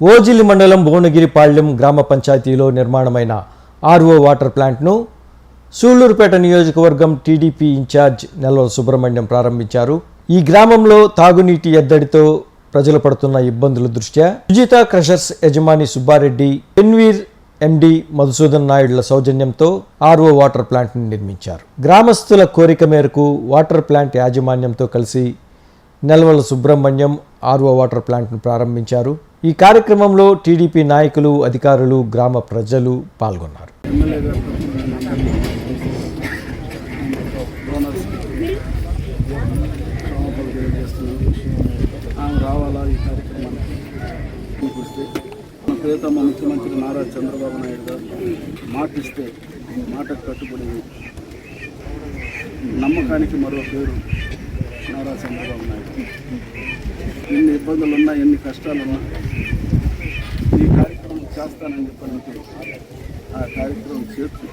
ఓజిలి మండలం భువనగిరిపాళ్యం గ్రామ పంచాయతీలో నిర్మాణమైన ఆర్ఓ వాటర్ ప్లాంట్ను సూళ్ళూరుపేట నియోజకవర్గం టీడీపీ ఇన్ఛార్జ్ నెలవ సుబ్రహ్మణ్యం ప్రారంభించారు. ఈ గ్రామంలో తాగునీటి ఎద్దడితో ప్రజలు పడుతున్న ఇబ్బందుల దృష్ట్యా సుజిత క్రషర్స్ యజమాని సుబ్బారెడ్డి ఎన్వీర్ ఎండి మధుసూదన్ నాయుడుల సౌజన్యంతో ఆర్ఓ వాటర్ ప్లాంట్ను నిర్మించారు. గ్రామస్తుల కోరిక మేరకు వాటర్ ప్లాంట్ యాజమాన్యంతో కలిసి నెల్వల సుబ్రహ్మణ్యం ఆర్ఓ వాటర్ ప్లాంట్ను ప్రారంభించారు. ఈ కార్యక్రమంలో టీడీపీ నాయకులు అధికారులు గ్రామ ప్రజలు పాల్గొన్నారు. ఆమె రావాలా ఈ కార్యక్రమానికి ప్రియతమ ముఖ్యమంత్రి నారా చంద్రబాబు నాయుడు గారు మాటిస్తే మాటకు కట్టుబడి నమ్మకానికి మరో పేరు నారా చంద్రబాబు నాయుడు. ఎన్ని ఇబ్బందులున్నా ఎన్ని కష్టాలున్నా ఈ కార్యక్రమం చేస్తానని చెప్పాలంటే ఆ కార్యక్రమం చేస్తూ